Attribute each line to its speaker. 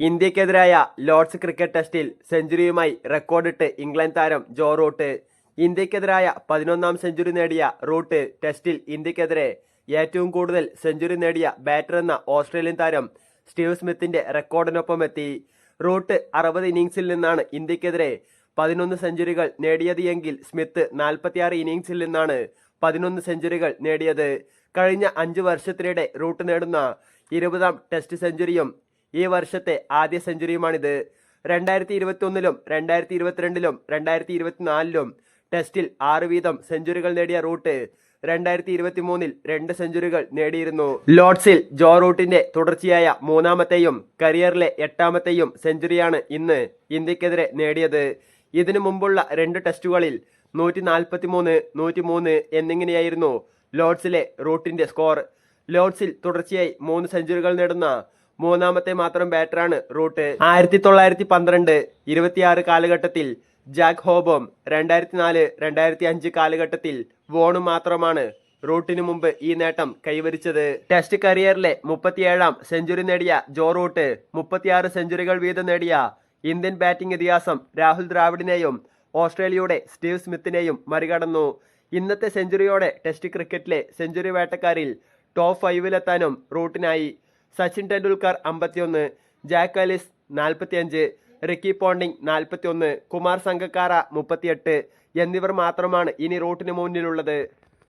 Speaker 1: ഇന്ത്യക്കെതിരായ Lord's cricket ടെസ്റ്റിൽ സെഞ്ചുറിയുമായി റെക്കോർഡിട്ട് England താരം Joe Root. ഇന്ത്യക്കെതിരായ പതിനൊന്നാം സെഞ്ചുറി നേടിയ റൂട്ട് ടെസ്റ്റിൽ ഇന്ത്യക്കെതിരെ ഏറ്റവും കൂടുതൽ സെഞ്ചുറി നേടിയ ബാറ്റർ എന്ന ഓസ്ട്രേലിയൻ താരം സ്റ്റീവ് സ്മിത്തിന്റെ റെക്കോർഡിനൊപ്പം എത്തി റൂട്ട് അറുപത് ഇന്നിംഗ്സിൽ നിന്നാണ് ഇന്ത്യക്കെതിരെ പതിനൊന്ന് സെഞ്ചുറികൾ നേടിയത് എങ്കിൽ സ്മിത്ത് നാൽപ്പത്തിയാറ് ഇന്നിംഗ്സിൽ നിന്നാണ് പതിനൊന്ന് സെഞ്ചുറികൾ നേടിയത്. കഴിഞ്ഞ അഞ്ച് വർഷത്തിനിടെ റൂട്ട് നേടുന്ന ഇരുപതാം ടെസ്റ്റ് സെഞ്ചുറിയും ഈ വർഷത്തെ ആദ്യ സെഞ്ചുറിയുമാണിത്. രണ്ടായിരത്തി ഇരുപത്തി ഒന്നിലും രണ്ടായിരത്തി ഇരുപത്തിരണ്ടിലും രണ്ടായിരത്തി ഇരുപത്തിനാലിലും ടെസ്റ്റിൽ ആറ് വീതം സെഞ്ചുറികൾ നേടിയ റൂട്ട് രണ്ടായിരത്തി ഇരുപത്തി മൂന്നിൽ രണ്ട് സെഞ്ചുറികൾ നേടിയിരുന്നു. ലോർഡ്സിൽ ജോ റൂട്ടിന്റെ തുടർച്ചയായ മൂന്നാമത്തെയും കരിയറിലെ എട്ടാമത്തെയും സെഞ്ചുറിയാണ് ഇന്ന് ഇന്ത്യക്കെതിരെ നേടിയത്. ഇതിനു മുമ്പുള്ള രണ്ട് ടെസ്റ്റുകളിൽ നൂറ്റി നാൽപ്പത്തി മൂന്ന് നൂറ്റി മൂന്ന് എന്നിങ്ങനെയായിരുന്നു ലോർഡ്സിലെ റൂട്ടിന്റെ സ്കോർ. ലോർഡ്സിൽ തുടർച്ചയായി മൂന്ന് സെഞ്ചുറികൾ നേടുന്ന മൂന്നാമത്തെ മാത്രം ബാറ്ററാണ് റൂട്ട്. ആയിരത്തി തൊള്ളായിരത്തി പന്ത്രണ്ട് ഇരുപത്തിയാറ് കാലഘട്ടത്തിൽ ജാക്ക് ഹോബോം രണ്ടായിരത്തി നാല് രണ്ടായിരത്തി അഞ്ച് കാലഘട്ടത്തിൽ വോണും മാത്രമാണ് റൂട്ടിനു മുമ്പ് ഈ നേട്ടം കൈവരിച്ചത്. ടെസ്റ്റ് കരിയറിലെ മുപ്പത്തിയേഴാം സെഞ്ചുറി നേടിയ ജോ റൂട്ട് മുപ്പത്തിയാറ് സെഞ്ചുറികൾ വീതം നേടിയ ഇന്ത്യൻ ബാറ്റിംഗ് ഇതിഹാസം രാഹുൽ ദ്രാവിഡിനെയും ഓസ്ട്രേലിയയുടെ സ്റ്റീവ് സ്മിത്തിനെയും മറികടന്നു. ഇന്നത്തെ സെഞ്ചുറിയോടെ ടെസ്റ്റ് ക്രിക്കറ്റിലെ സെഞ്ചുറി വേട്ടക്കാരിൽ ടോപ്പ് ഫൈവിലെത്താനും റൂട്ടിനായി. സച്ചിൻ ടെണ്ടുൽക്കർ അമ്പത്തിയൊന്ന് ജാക്ക് അലിസ് നാൽപ്പത്തിയഞ്ച് റിക്കി പോണ്ടിങ് നാൽപ്പത്തിയൊന്ന് കുമാർ സംഗക്കാര മുപ്പത്തിയെട്ട് എന്നിവർ മാത്രമാണ് ഇനി റൂട്ടിന് മുന്നിലുള്ളത്.